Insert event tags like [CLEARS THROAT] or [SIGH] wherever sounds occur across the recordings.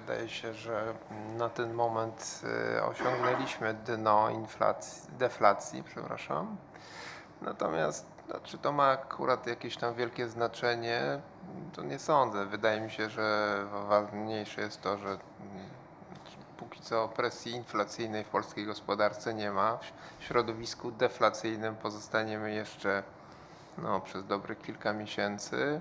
wydaje się, że na ten moment y, osiągnęliśmy dno inflacji, deflacji, przepraszam. Natomiast czy to ma akurat jakieś tam wielkie znaczenie, to nie sądzę. Wydaje mi się, że ważniejsze jest to, że mm, póki co presji inflacyjnej w polskiej gospodarce nie ma. W środowisku deflacyjnym pozostaniemy jeszcze no, przez dobrych kilka miesięcy.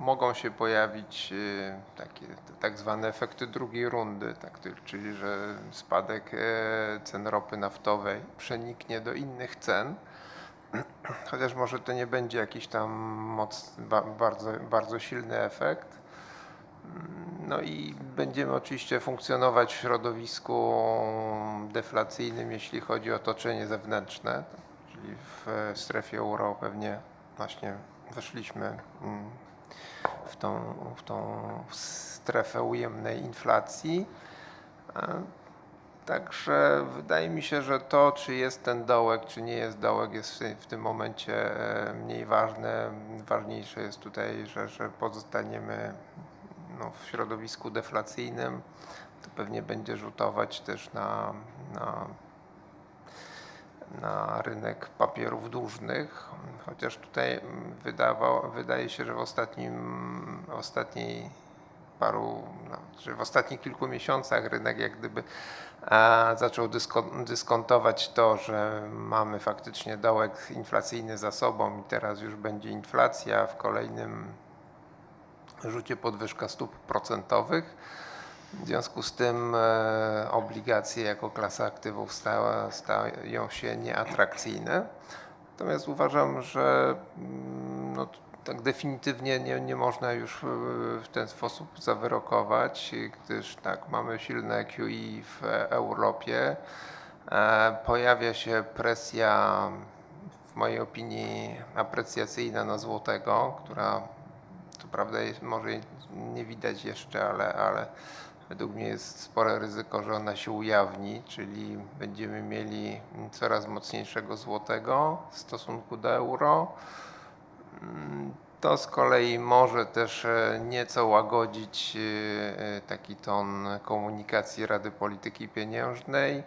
Mogą się pojawić y, takie tak zwane efekty drugiej rundy, tak, czyli że spadek e, cen ropy naftowej przeniknie do innych cen. [CLEARS THROAT] Chociaż może to nie będzie jakiś tam moc, ba, bardzo, bardzo silny efekt. No i będziemy oczywiście funkcjonować w środowisku deflacyjnym, jeśli chodzi o otoczenie zewnętrzne, czyli w e, strefie euro pewnie właśnie weszliśmy mm, w tą, w tą strefę ujemnej inflacji. E, Także wydaje mi się, że to, czy jest ten dołek, czy nie jest dołek, jest w- tym momencie e, mniej ważne. Ważniejsze jest tutaj, że, że pozostaniemy no, w środowisku deflacyjnym. To pewnie będzie rzutować też na, na, na rynek papierów dłużnych, chociaż tutaj mm, wydaje się, że w ostatnim, ostatniej paru, no, że w ostatnich kilku miesiącach rynek jak gdyby zaczął dysko, dyskontować to, że mamy faktycznie dołek inflacyjny za sobą i teraz już będzie inflacja w kolejnym rzucie podwyżka stóp procentowych. W związku z tym e, obligacje jako klasa aktywów stała, stają się nieatrakcyjne. Natomiast uważam, że mm, no, tak definitywnie nie, nie można już e, w ten sposób zawyrokować, gdyż tak, mamy silne QE w Europie. E, Pojawia się presja, w mojej opinii, aprecjacyjna na złotego, która to prawda jest, może nie widać jeszcze, ale, ale według mnie jest spore ryzyko, że ona się ujawni, czyli będziemy mieli coraz mocniejszego złotego w stosunku do euro. Mm, To z kolei może też e, nieco łagodzić e, e, taki ton komunikacji Rady Polityki Pieniężnej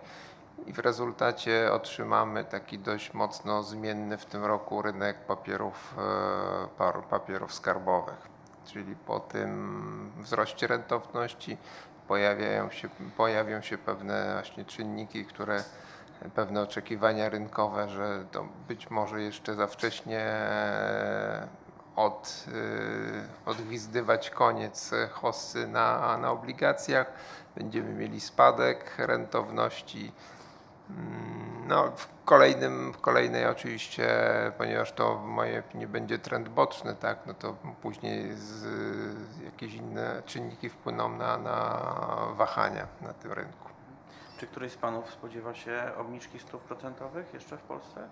i w rezultacie otrzymamy taki dość mocno zmienny w tym roku rynek papierów, papierów skarbowych. Czyli po tym wzroście rentowności pojawiają się, pojawią się pewne właśnie czynniki, które pewne oczekiwania rynkowe, że to być może jeszcze za wcześnie e, od, y, odgwizdywać koniec hossy na, na obligacjach. Będziemy mieli spadek rentowności. Mm, No, w kolejnym, w kolejnej oczywiście, ponieważ to w mojej opinii będzie trend boczny, tak, no to później z, jakieś inne czynniki wpłyną na, na wahania na tym rynku. Czy któryś z Panów spodziewa się obniżki stóp procentowych jeszcze w Polsce?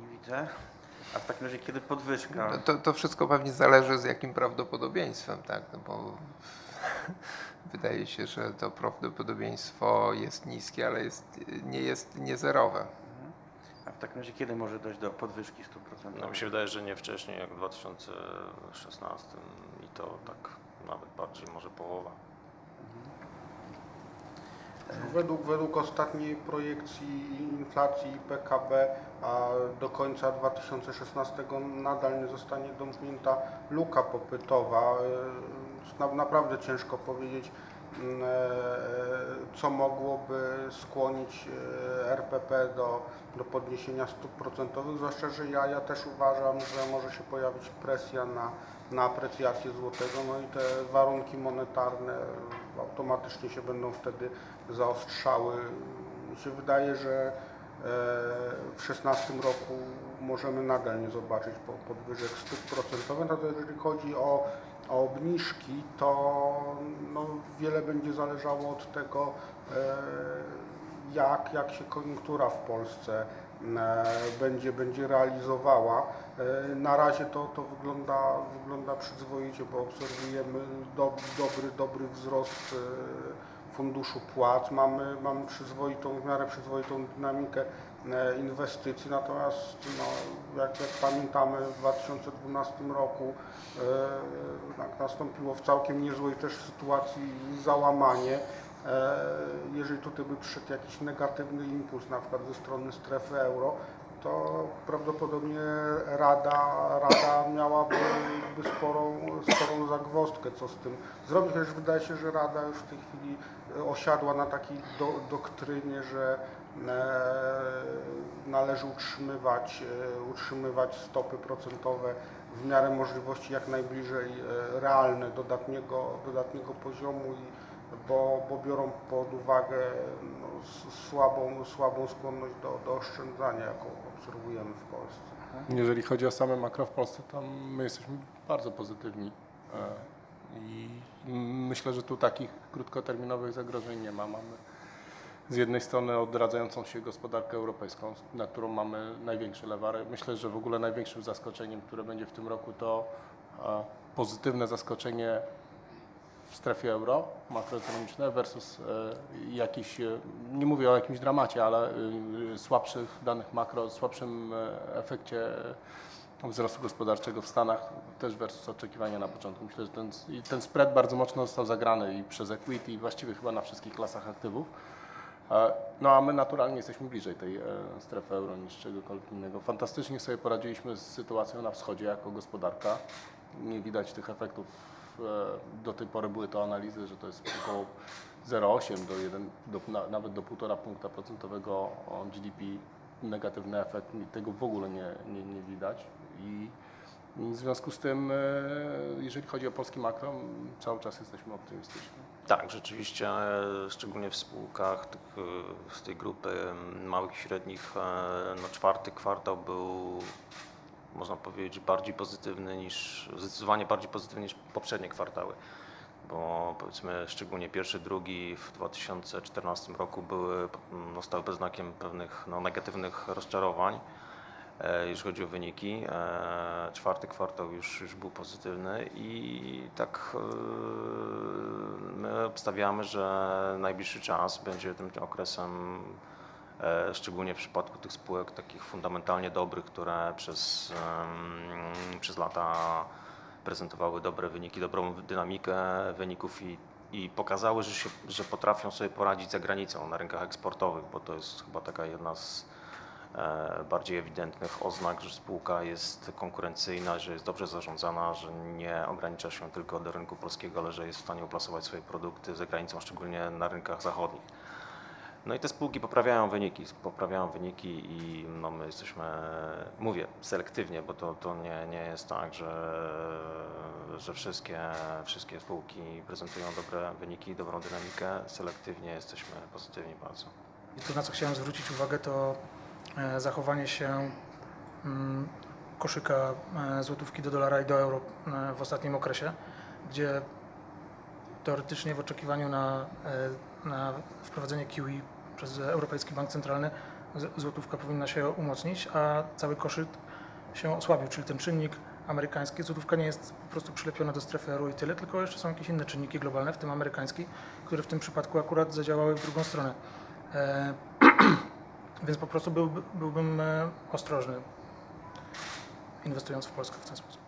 Nie widzę. A w takim razie kiedy podwyżka? No To, to wszystko pewnie zależy z jakim prawdopodobieństwem, tak, no bo [LAUGHS] wydaje się, że to prawdopodobieństwo jest niskie, ale jest, nie jest niezerowe. Mhm. A w takim razie kiedy może dojść do podwyżki stóp No procentowych? mi się wydaje, że nie wcześniej jak w 2016 i to tak nawet bardziej może połowa. Według, według ostatniej projekcji inflacji PKB a do końca 2016 nadal nie zostanie domknięta luka popytowa. Na- Naprawdę ciężko powiedzieć, mm, e, co mogłoby skłonić e, RPP do, do podniesienia stóp procentowych, zwłaszcza, że ja, ja też uważam, że może się pojawić presja na, na aprecjację złotego, no i te warunki monetarne automatycznie się będą wtedy zaostrzały. Mi się wydaje, że e, w 2016 roku możemy nadal nie zobaczyć po- podwyżek stóp procentowych, natomiast jeżeli chodzi o, o obniżki, to no, wiele będzie zależało od tego, e, jak, jak się koniunktura w Polsce e, będzie, będzie realizowała. E, Na razie to, to wygląda, wygląda przyzwoicie, bo obserwujemy do, dobry, dobry wzrost funduszu płac, mamy, mamy przyzwoitą, w miarę przyzwoitą dynamikę inwestycji, natomiast no, jak, jak pamiętamy w 2012 roku e, no, nastąpiło w całkiem niezłej też sytuacji załamanie. E, Jeżeli tutaj by przyszedł jakiś negatywny impuls, na przykład ze strony strefy euro, to prawdopodobnie Rada, Rada miałaby by sporą, sporą zagwozdkę, co z tym zrobić, chociaż wydaje się, że Rada już w tej chwili e, osiadła na takiej do, doktrynie, że e, należy utrzymywać, e, utrzymywać stopy procentowe w miarę możliwości jak najbliżej e, realne dodatniego, dodatniego poziomu, bo, bo biorą pod uwagę no, słabą, słabą skłonność do, do oszczędzania, jaką obserwujemy w Polsce. Jeżeli chodzi o same makro w Polsce, to my jesteśmy bardzo pozytywni e, i myślę, że tu takich krótkoterminowych zagrożeń nie ma. Mamy z jednej strony odradzającą się gospodarkę europejską, na którą mamy największe lewary. Myślę, że w ogóle największym zaskoczeniem, które będzie w tym roku, to e, pozytywne zaskoczenie w strefie euro makroekonomiczne versus e, jakiś, e, nie mówię o jakimś dramacie, ale słabszych danych makro, słabszym efekcie wzrostu gospodarczego w Stanach też versus oczekiwania na początku. Myślę, że ten, ten spread bardzo mocno został zagrany i przez equity i właściwie chyba na wszystkich klasach aktywów. No a my naturalnie jesteśmy bliżej tej e, strefy euro niż czegokolwiek innego. Fantastycznie sobie poradziliśmy z sytuacją na wschodzie jako gospodarka. Nie widać tych efektów. e, Do tej pory były to analizy, że to jest około 0,8 do 1, do, na, nawet do 1,5 punkta procentowego GDP negatywny efekt. Tego w ogóle nie, nie, nie widać. I w związku z tym, e, jeżeli chodzi o polski makro, cały czas jesteśmy optymistyczni. Tak, rzeczywiście, e, szczególnie w spółkach tych, e, z tej grupy m, małych i średnich, e, no czwarty kwartał był, można powiedzieć, bardziej pozytywny niż, zdecydowanie bardziej pozytywny niż poprzednie kwartały. Bo powiedzmy, szczególnie pierwszy, drugi w 2014 roku były, no, stały pod znakiem pewnych no, negatywnych rozczarowań e, jeśli chodzi o wyniki. E, Czwarty kwartał już, już był pozytywny i tak e, my obstawiamy, że najbliższy czas będzie tym okresem, szczególnie w przypadku tych spółek takich fundamentalnie dobrych, które przez, przez lata prezentowały dobre wyniki, dobrą dynamikę wyników i, i pokazały, że, się, że potrafią sobie poradzić za granicą na rynkach eksportowych, bo to jest chyba taka jedna z bardziej ewidentnych oznak, że spółka jest konkurencyjna, że jest dobrze zarządzana, że nie ogranicza się tylko do rynku polskiego, ale że jest w stanie uplasować swoje produkty za granicą, szczególnie na rynkach zachodnich. No i te spółki poprawiają wyniki, poprawiają wyniki i no my jesteśmy, mówię selektywnie, bo to, to nie, nie jest tak, że, że wszystkie, wszystkie spółki prezentują dobre wyniki, dobrą dynamikę. Selektywnie jesteśmy pozytywni bardzo. I to, na co chciałem zwrócić uwagę, to e, zachowanie się mm, koszyka e, złotówki do dolara i do euro e, w ostatnim okresie, gdzie teoretycznie w oczekiwaniu na, e, na wprowadzenie QE przez Europejski Bank Centralny złotówka powinna się umocnić, a cały koszyk się osłabił, czyli ten czynnik amerykański. Złotówka nie jest po prostu przylepiona do strefy euro i tyle, tylko jeszcze są jakieś inne czynniki globalne, w tym amerykański, które w tym przypadku akurat zadziałały w drugą stronę. [CLEARS THROAT] Więc po prostu byłby, byłbym e, ostrożny inwestując w Polskę w ten sposób.